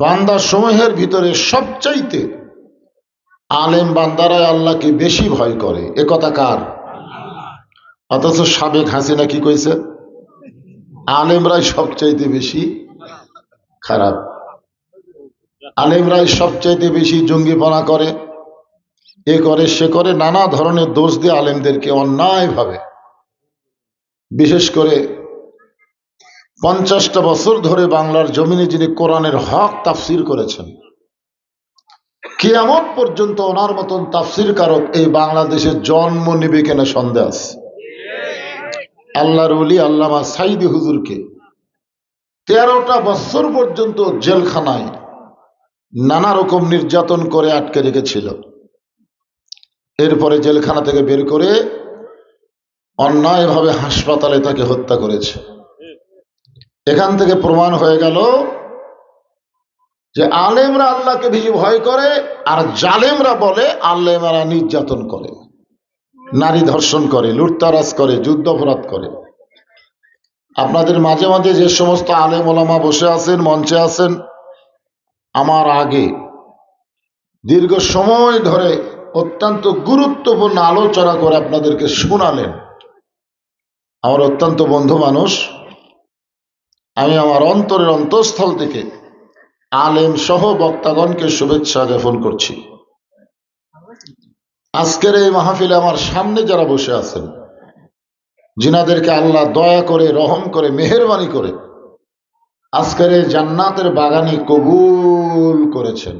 বান্দা সমূহের ভিতরে সবচাইতে আলেম বান্দারাই আল্লাহকে বেশি ভয় করে। এ কথা কার? অথচ সাবেক হাসিনা কি কইছে? আলেমরাই সবচাইতে বেশি খারাপ। আলেমরাই সবচাইতে বেশি জঙ্গিপনা করে। এ করে, সে করে, নানা ধরনের দোষ দিয়ে আলেমদেরকে অন্যায়ভাবে, বিশেষ করে পঞ্চাশটা বছর ধরে বাংলার জমিনে যিনি কোরআনের হক তাফসির করেছেন, কিয়ামত পর্যন্ত ওনার মতন তাফসির কারক এই বাংলাদেশে জন্ম নিবে কিনা সন্দেহ আছে? আল্লাহর উলি আল্লামা সাইদি হুজুরকে তেরোটা বছর পর্যন্ত জেলখানায় নানা রকম নির্যাতন করে আটকে রেখেছিল। এরপরে জেলখানা থেকে বের করে অন্যায়ভাবে হাসপাতালে তাকে হত্যা করেছে। এখান থেকে প্রমাণ হয়ে গেল যে আলেমরা আল্লাহকে বেশি ভয় করে আর জালেমরা বলে আলেমরা নির্যাতন করে, নারী ধর্ষণ করে, লুটতারাজ করে, যুদ্ধ অপরাধ করে। আপনাদের মাঝে মাঝে যে সমস্ত আলেম ওলামা বসে আছেন, মঞ্চে আছেন, আমার আগে দীর্ঘ সময় ধরে অত্যন্ত গুরুত্বপূর্ণ আলোচনা করে আপনাদেরকে শোনালেন। আমার অত্যন্ত বন্ধু মানুষ আমি আমার অন্তরের অন্তঃস্থল থেকে আলেম সহ বক্তাগণকে শুভেচ্ছা জ্ঞাপন করছি। আজকের এই মাহফিলে আমার সামনে যারা বসে আছেন জিনাদেরকে আল্লাহ দয়া করে, রহম করে, মেহরবানি করে আজকের এই জান্নাতের বাগানে কবুল করেছেন।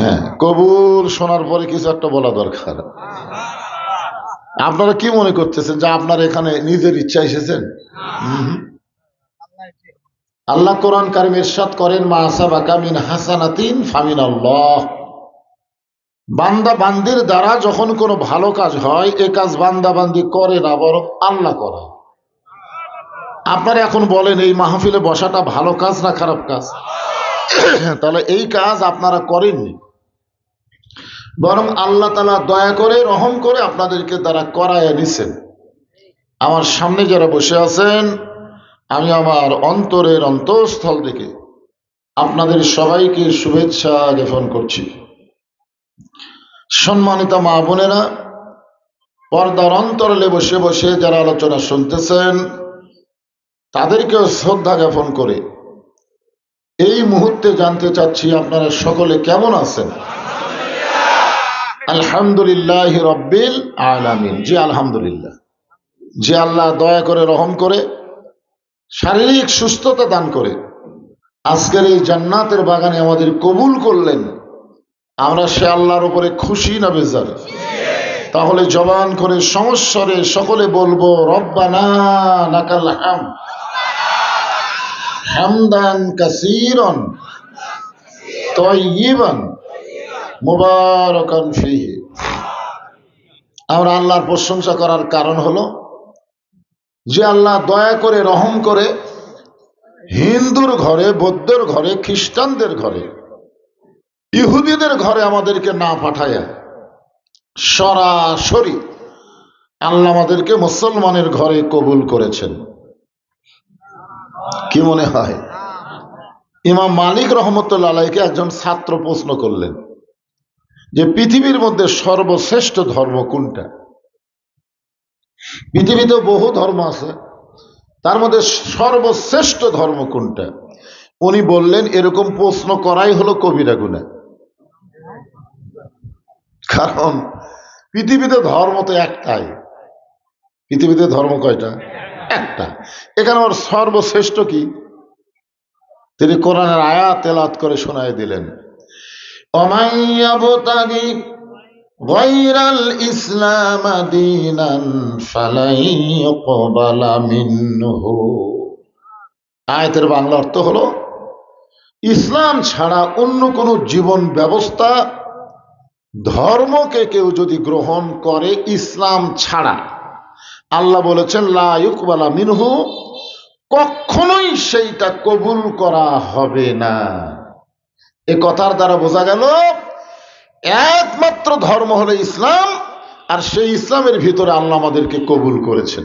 হ্যাঁ কবুল শোনার পরে কিছু একটা বলা দরকার। আপনারা কি মনে করতেছেন যে আপনার এখানে নিজের ইচ্ছা এসেছেন। আল্লাহ কোরআন কারিম ইরশাদ করেন, মা আসাবাকা মিন হাসানাতিন ফামিন আল্লাহ বান্দা বান্দির দ্বারা যখন কোনো ভালো কাজ হয়, এ কাজ বান্দা বান্দি করে না, বরং আল্লাহ করে। আপনারা এখন বলেন, এই মাহফিলে বসাটা ভালো কাজ না খারাপ কাজ? তাহলে এই কাজ আপনারা করেননি। বরং আল্লাহ তালা দয়া করে, রহম করে আপনাদেরকে তারা করায় নিছেন। আমার সামনে যারা বসে আছেন আমি আমার অন্তরের অন্তঃস্থল থেকে আপনাদের সবাইকে শুভেচ্ছা জ্ঞাপন করছি। সম্মানিত মা বোনেরা, পর্দার অন্তরলে বসে বসে যারা আলোচনা শুনতেছেন, তাদেরকেও শ্রদ্ধা জ্ঞাপন করে এই মুহূর্তে জানতে চাচ্ছি আপনারা সকলে কেমন আছেন? আলহামদুলিল্লাহ রব্বিল আলামিন। জি, আলহামদুলিল্লাহ। যে আল্লাহ দয়া করে রহম করে শারীরিক সুস্থতা দান করে। আজকের এই জান্নাতের বাগানে আমাদের কবুল করলেন, আমরা সে আল্লাহর উপরে খুশি না বেজার। তাহলে জবান করে সমস্বরে সকলে বলব হামদান কাসীরন আমরা আল্লাহর প্রশংসা করার কারণ হলো যে আল্লাহ দয়া করে, রহম করে হিন্দুর ঘরে, বৌদ্ধের ঘরে, খ্রিস্টানদের ঘরে, ইহুদিদের ঘরে আমাদেরকে না পাঠায়া, সরাসরি আল্লাহ আমাদেরকে মুসলমানের ঘরে কবুল করেছেন। কি মনে হয়? ইমাম মালিক রহমতুল্লাহ আলাইকে একজন ছাত্র প্রশ্ন করলেন যে, পৃথিবীর মধ্যে সর্বশ্রেষ্ঠ ধর্ম কোনটা? পৃথিবীতে বহু ধর্ম আছে। তার মধ্যে সর্বশ্রেষ্ঠ ধর্ম কোনটা? উনি বললেন, এরকম প্রশ্ন করাই হলো কবিরা গুণা। কারণ পৃথিবীতে ধর্ম তো একটাই। পৃথিবীতে ধর্ম কয়টা? একটা। এখানে ওর সর্বশ্রেষ্ঠ কি? তিনি কোরআনের আয়াত তেলাত করে শোনায় দিলেন। অমাইয়াবতাগি غير الإسلام دينا فلن يقبل منه আয়াতের বাংলা অর্থ হলো ইসলাম ছাড়া অন্য কোন জীবন ব্যবস্থা ধর্মকে কেউ যদি গ্রহণ করে ইসলাম ছাড়া আল্লাহ বলেছেন লাইকবালা মিনহু কখনোই সেইটা কবুল করা হবে না এ কথার দ্বারা বোঝা গেল একমাত্র ধর্ম হলো ইসলাম, আর সেই ইসলামের ভিতরে আল্লাহ আমাদেরকে কবুল করেছেন।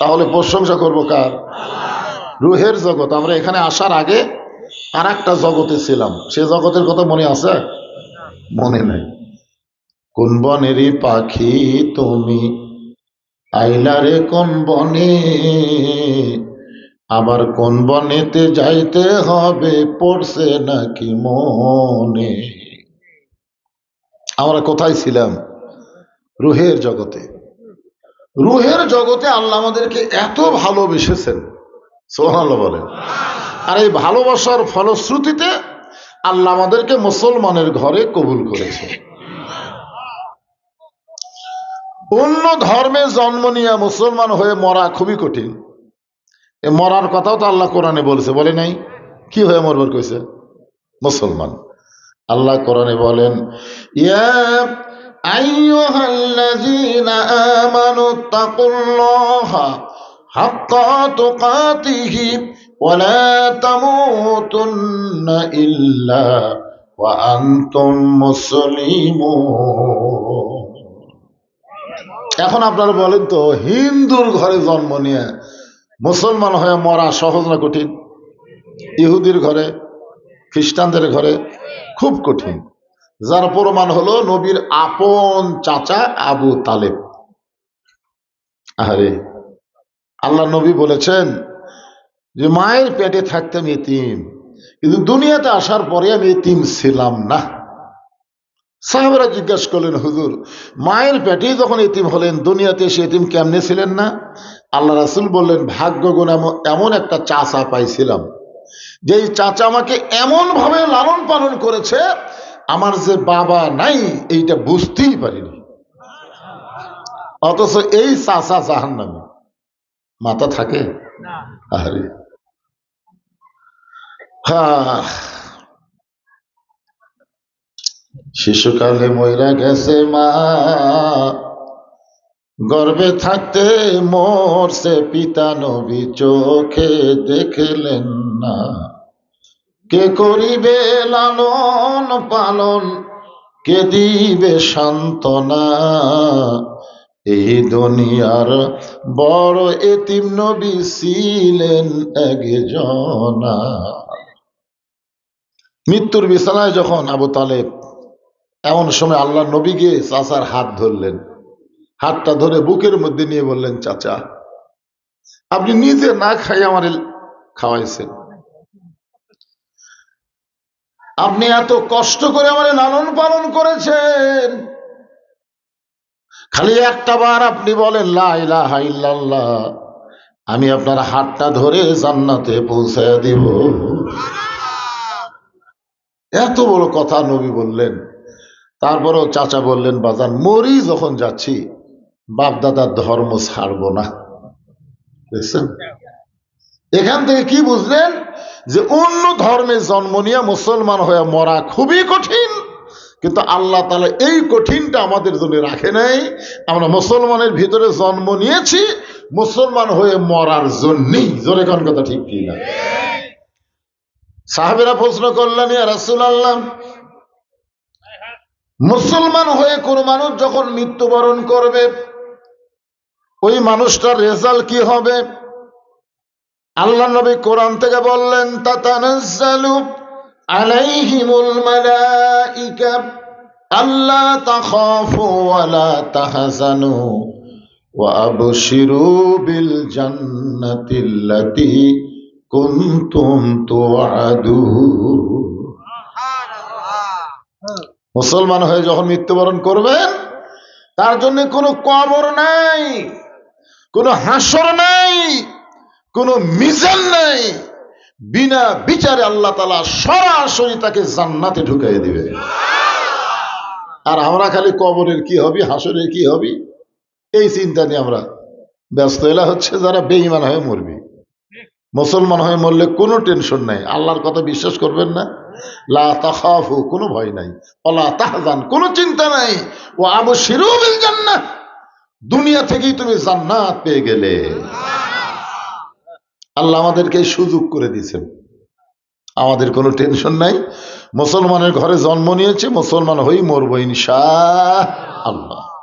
তাহলে প্রশংসা করব কার? রুহের জগৎ। আমরা এখানে আসার আগে আর একটা জগতে ছিলাম। সে জগতের কথা মনে আছে? মনে নাই। কোন বনেরই পাখি তুমি? আইলারে কোন বনে আবার কোন বনেতে যাইতে হবে, পড়ছে নাকি মনে? আমরা কোথায় ছিলাম? রুহের জগতে। রুহের জগতে আল্লাহ আমাদেরকে এত ভালোবেসেছেন। সোহান বলেন। আর এই ভালোবাসার ফলশ্রুতিতে আল্লাহ আমাদেরকে মুসলমানের ঘরে কবুল করেছে অন্য ধর্মে জন্ম নিয়ে মুসলমান হয়ে মরা খুবই কঠিন। মরার কথাও তো আল্লাহ কোরআনে বলেছে, বলে নাই? কি হয়ে মরবার কইছে? মুসলমান। আল্লাহ কোরআনে বলেন এখন আপনারা বলেন তো, হিন্দুর ঘরে জন্ম নিয়ে মুসলমান হয়ে মরা সহজ না কঠিন? ইহুদির ঘরে, খ্রিস্টানদের ঘরে খুব কঠিন। যার প্রমাণ হলো নবীর আপন চাচা আবু তালেব। আরে আল্লাহ নবী বলেছেন যে, মায়ের পেটে থাকতাম এতিম, কিন্তু দুনিয়াতে আসার পরে আমি এতিম ছিলাম না। সাহেবরা জিজ্ঞাসা করলেন, হুজুর, মায়ের পেটেই যখন এতিম হলেন, দুনিয়াতে সে এতিম কেমনে ছিলেন না? আল্লাহ রাসুল বললেন, ভাগ্য গুণ এমন- একটা চাচা পাইছিলাম, যেই চাচা আমাকে এমন ভাবে লালন পালন করেছে, আমার যে বাবা নাই, এইটা বুঝতেই পারিনি। অথচ এই চাচা জাহান নামে মাথা থাকে? আরে শিশুকালে ময়রা গেছে মা গর্বে থাকতে মরছে পিতা নবী, চোখে দেখলেন না। কে করিবে লালন পালন, কে দিবে সান্ত্বনা? এই দুনিয়ার বড় এতিম নবী ছিলেন একজনা। মৃত্যুর বিছানায় যখন আবু তালেব এমন সময় আল্লাহ নবী গিয়ে চাচার হাত ধরলেন হাতটা ধরে বুকের মধ্যে নিয়ে বললেন, চাচা, আপনি নিজে না খাই আমার খাওয়াইছেন। আপনি এত কষ্ট করে আমার লালন পালন করেছেন। খালি একটা বার আপনি বলেন, লা ইলাহা ইল্লাল্লাহ, আমি আপনার হাতটা ধরে জান্নাতে পৌঁছায় দিব। এত বড় কথা নবী বললেন। তারপরও চাচা বললেন, বাজান, মরি যখন যাচ্ছি বাপ দাদার ধর্ম ছাড়ব না। দেখছেন? এখান থেকে কি বুঝলেন? যে অন্য ধর্মে জন্ম নিয়ে মুসলমান হয়ে মরা খুবই কঠিন, কিন্তু আল্লাহ তালা এই কঠিনটা আমাদের জন্য রাখে নাই। আমরা মুসলমানের ভিতরে জন্ম নিয়েছি, মুসলমান হয়ে মরার জন্যই। জোরে কোন কথা ঠিক কি না? সাহাবেরা প্রশ্ন করলেন রাসূল আল্লাহ মুসলমান হয়ে কোন মানুষ যখন মৃত্যুবরণ করবে ওই মানুষটার রেজাল্ট কি হবে? আল্লাহ নবী কোরআন থেকে বললেন মুসলমান হয়ে যখন মৃত্যুবরণ করবেন, তার জন্য কোনো কবর নাই। কোনো হাসর নাই, কোনো মিজান নাই। বিনা বিচারে আল্লাহ তালা সরাসরি তাকে জান্নাতে ঢুকাই দিবে। আর আমরা খালি কবরের কি হবি, হাসরের কি হবি? এই চিন্তা নিয়ে আমরা ব্যস্ত। এলা হচ্ছে যারা বেঈমান হয়ে মরবি। মুসলমান হয়ে মরলে কোনো টেনশন নাই। আল্লাহর কথা বিশ্বাস করবেন না। লা তাখাফু, কোনো ভয় নাই। অলা তাহজান, কোনো চিন্তা নাই। ও আবু শিরুবিল জান্নাত দুনিয়া থেকেই তুমি জান্নাত পেয়ে গেলে। আল্লাহ আমাদেরকে সুযোগ করে দিয়েছেন। আমাদের কোনো টেনশন নাই। মুসলমানের ঘরে জন্ম নিয়েছে, মুসলমান হই মরবো ইনশা আল্লাহ।